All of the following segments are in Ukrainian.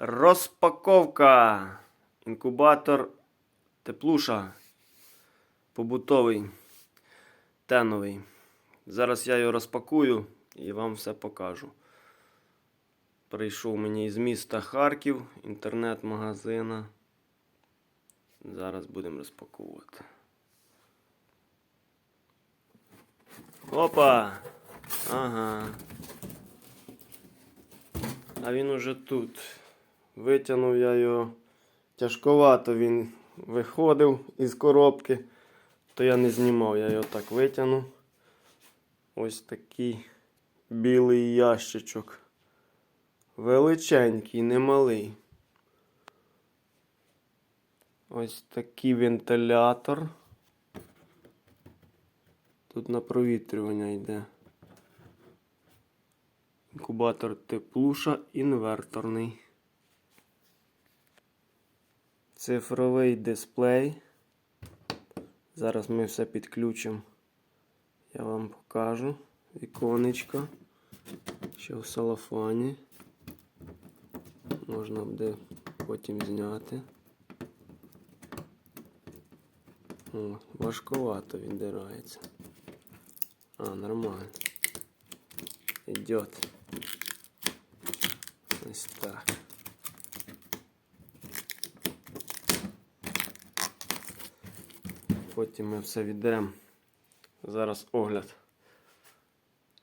Розпаковка. Інкубатор теплуша. Побутовий. Теновий. Зараз я його розпакую і вам все покажу. Прийшов мені із міста Харків, інтернет-магазина. Зараз будемо розпаковувати. Опа! Ага. А він уже тут. Витягнув я його. Тяжковато він виходив із коробки, то я не знімав, я його так витягнув. Ось такий білий ящичок. Величенький, немалий. Ось такий вентилятор. Тут на провітрювання йде. Інкубатор теплуша інверторний. Цифровий дисплей. Зараз ми все підключимо. Я вам покажу. Віконечко. Ще в салафані. Можна буде потім зняти. О, важковато віддирається. А, нормально. Идет. Ось так. Потім ми все віддаємо. Зараз огляд.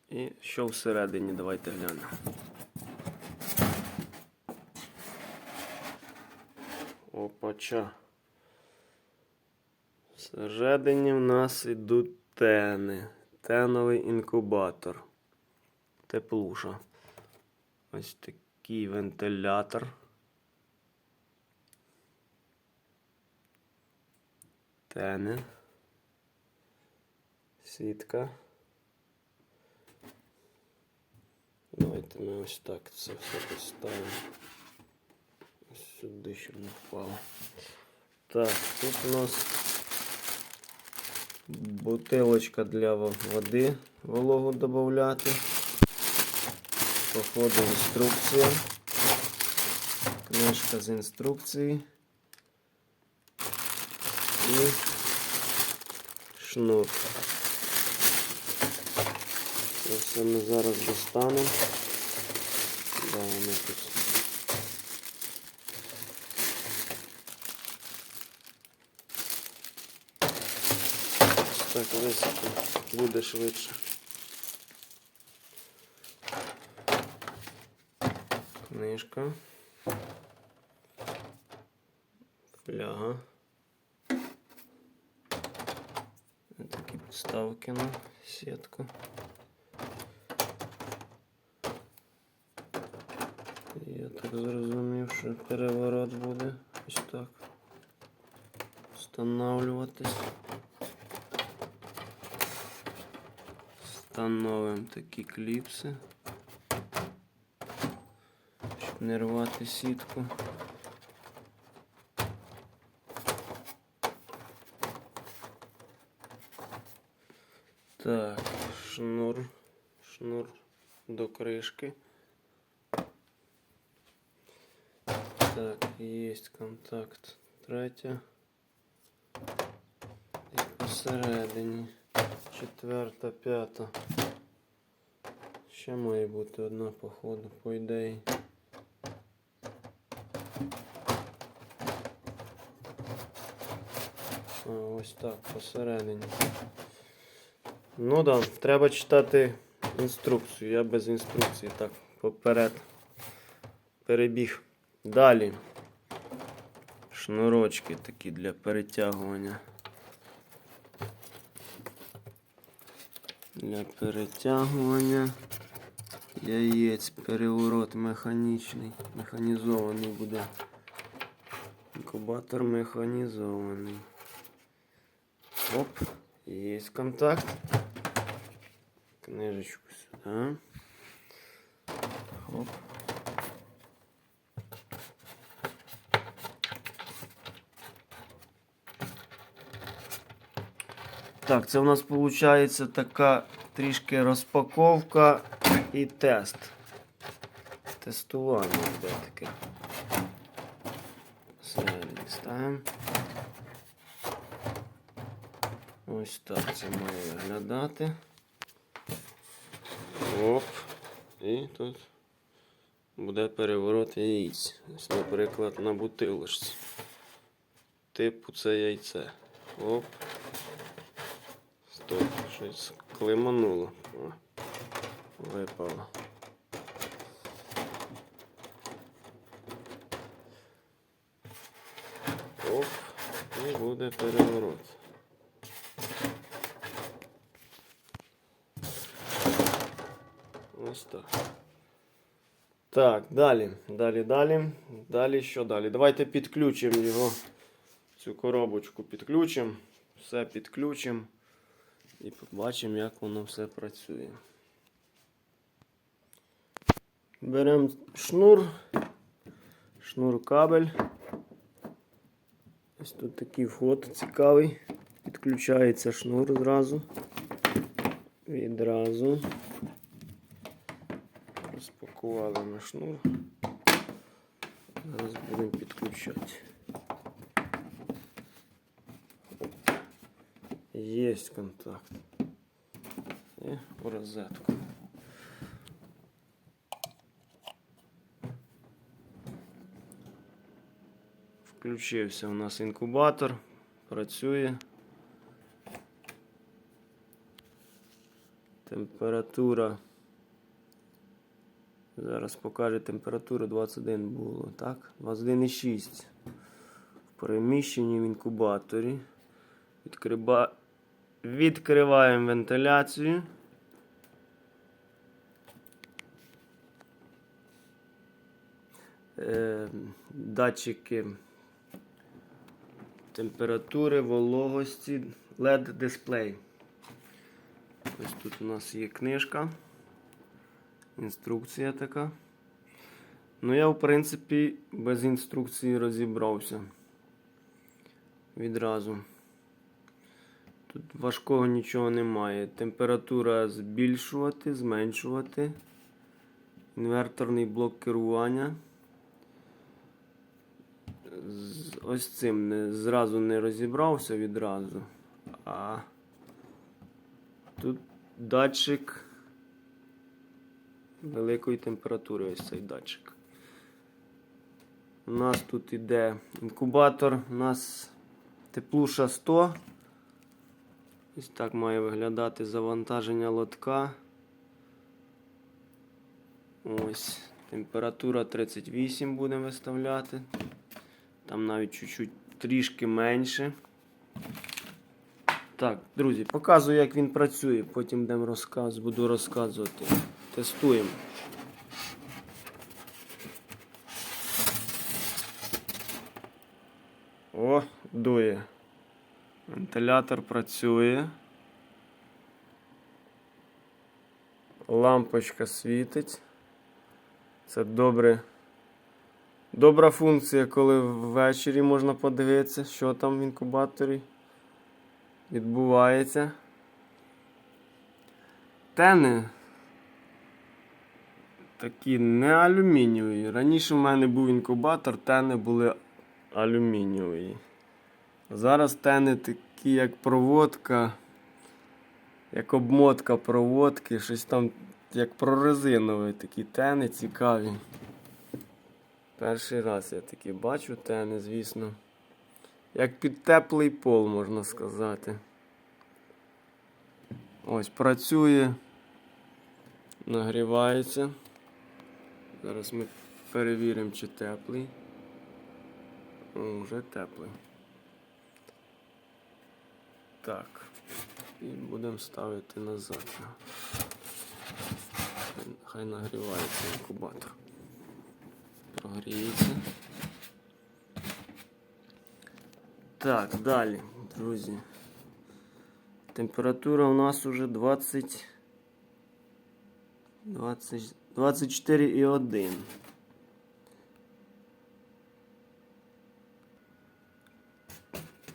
І що всередині, давайте глянемо. Опача. Всередині в нас ідуть тени. Теновий інкубатор. Теплуша. Ось такий вентилятор. Тени. Сітка. Давайте ми ось так це все поставимо. Ось сюди, щоб не впало. Так, тут у нас бутилочка для води вологу додати. Походу інструкція. Книжка з інструкції. І шнур. Це все ми зараз достанемо. Да, воно тут. Так, високо буде швидше. Книжка. Фляга. Підставки на сітку. Я так зрозумів, що переворот буде ось так встановлюватись. Встановимо такі кліпси, щоб не рвати сітку. Так, шнур, шнур до кришки. Так, есть контакт третя. І посередині. Четверта, п'ята. Ще має бути одна походу, по ідеї. Ось так, посередині. Ну да, треба читати інструкцію. Я без інструкції так поперед перебіг. Далі. Шнурочки такі для перетягування. Для перетягування яєць, переворот механічний, механізований буде. Інкубатор механізований. Оп, є контакт. Книжечку сюди. Оп. Так, це у нас виходить така трішки розпаковка і тест. тестування де таке. Всередині ставимо. Ось так це має виглядати. Оп. І тут буде переворот яєць. Ось, наприклад, на бутилочці. Типу це яйце. Оп. Стоп, щось климануло. Випало. Оп, і буде переворот. Ось так. Так, далі, далі, далі. Далі що далі? Давайте підключимо його, цю коробочку підключимо, все підключимо і побачимо, як воно все працює. Беремо шнур, шнур кабель. Ось тут такий вход цікавий. Підключається шнур зразу. Відразу. Розпакували ми шнур. Зараз будемо підключати. Є контакт. І в розетку. Включився у нас інкубатор, працює. Температура. Зараз покаже температуру 21 було, так? 21,6. В переміщенні в інкубаторі. Відкриба... Відкриваємо вентиляцію. Е, датчики температури, вологості, LED дисплей. Ось тут у нас є книжка. Інструкція така. Ну, я, в принципі, без інструкції розібрався. Відразу. Тут важкого нічого немає. Температура збільшувати, зменшувати. Інверторний блок керування. З- Ось цим не, зразу не розібрався відразу. А тут датчик великої температури ось цей датчик. У нас тут іде інкубатор, у нас теплуша 100. Ось так має виглядати завантаження лотка. Ось, температура 38 будемо виставляти. Там навіть чуть-чуть трішки менше. Так, друзі, показую, як він працює. Потім будемо розказ, буду розказувати. Тестуємо. О, дує. Вентилятор працює. Лампочка світить. Це добре. Добра функція, коли ввечері можна подивитися, що там в інкубаторі відбувається. Тени такі не алюмінієві. Раніше в мене був інкубатор, тени були алюмінієві. Зараз тени такі, як проводка, як обмотка проводки, щось там як прорезинові такі тени цікаві. Перший раз я такі бачу тени, звісно. Як під теплий пол, можна сказати. Ось працює, нагрівається. Зараз ми перевіримо, чи теплий. О, вже теплий. Так. І будемо ставити назад. Хай- нагрівається інкубатор. Прогріється. Так, далі, друзі. Температура у нас уже 20. 20 24,1.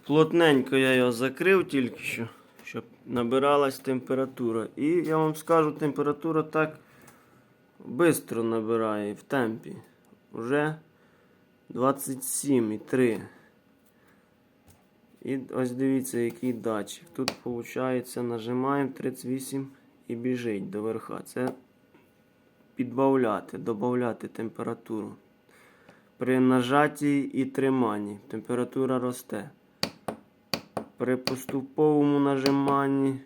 Плотненько я його закрив тільки що, щоб набиралась температура. І я вам скажу, температура так Бистро набирає в темпі. Уже 27,3. І ось дивіться, який датчик. Тут виходить, нажимаємо 38 і біжить до верха. Це підбавляти, додати температуру. При нажатті і триманні температура росте. При поступовому нажиманні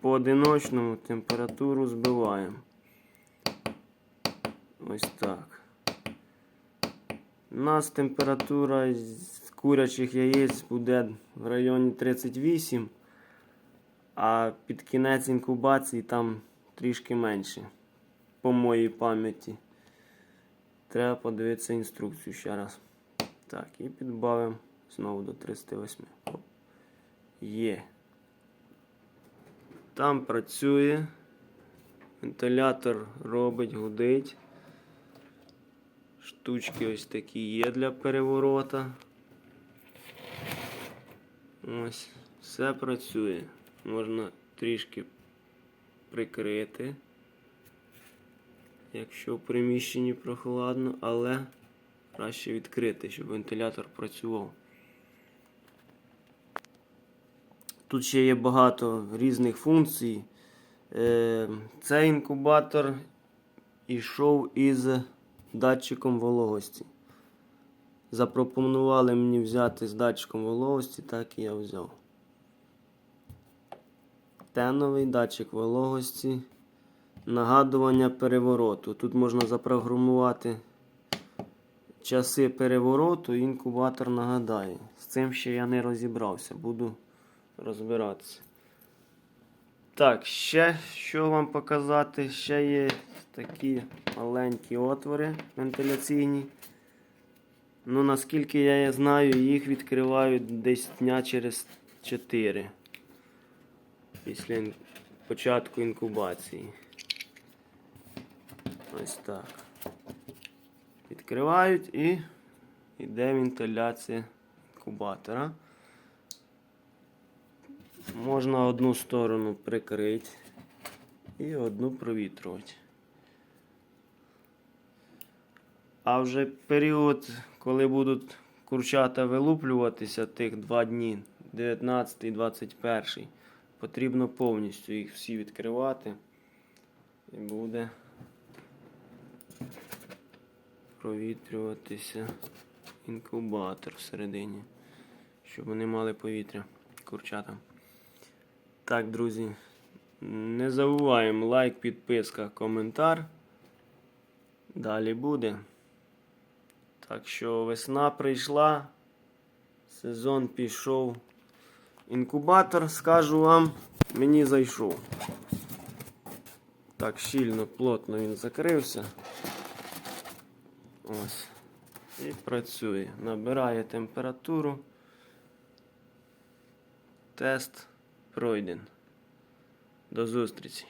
поодиночному температуру збиваємо. Ось так. У нас температура з курячих яєць буде в районі 38, а під кінець інкубації там трішки менше. По моїй пам'яті. Треба подивитися інструкцію ще раз. Так, і підбавимо знову до 38. Є. Там працює. Вентилятор робить, гудить. Штучки ось такі є для переворота. Ось, все працює. Можна трішки прикрити, якщо в приміщенні прохладно, але краще відкрити, щоб вентилятор працював. Тут ще є багато різних функцій. Е, Цей інкубатор йшов із датчиком вологості. Запропонували мені взяти з датчиком вологості, так і я взяв. Теновий датчик вологості. Нагадування перевороту. Тут можна запрограмувати часи перевороту, і інкубатор нагадає. З цим ще я не розібрався, буду розбиратися. Так, ще що вам показати? Ще є такі маленькі отвори вентиляційні. Ну, наскільки я знаю, їх відкривають десь дня через 4 після початку інкубації. Ось так. Відкривають і йде вентиляція інкубатора. Можна одну сторону прикрити і одну провітрювати. А вже період, коли будуть курчата вилуплюватися тих два дні, 19 і 21, потрібно повністю їх всі відкривати. І буде провітрюватися інкубатор всередині, щоб вони мали повітря курчата. Так, друзі, не забуваємо лайк, підписка, коментар. Далі буде. Так що весна прийшла, сезон пішов. Інкубатор, скажу вам, мені зайшов. Так, щільно, плотно він закрився. Ось. І працює. Набирає температуру. Тест пройден. До зустрічі.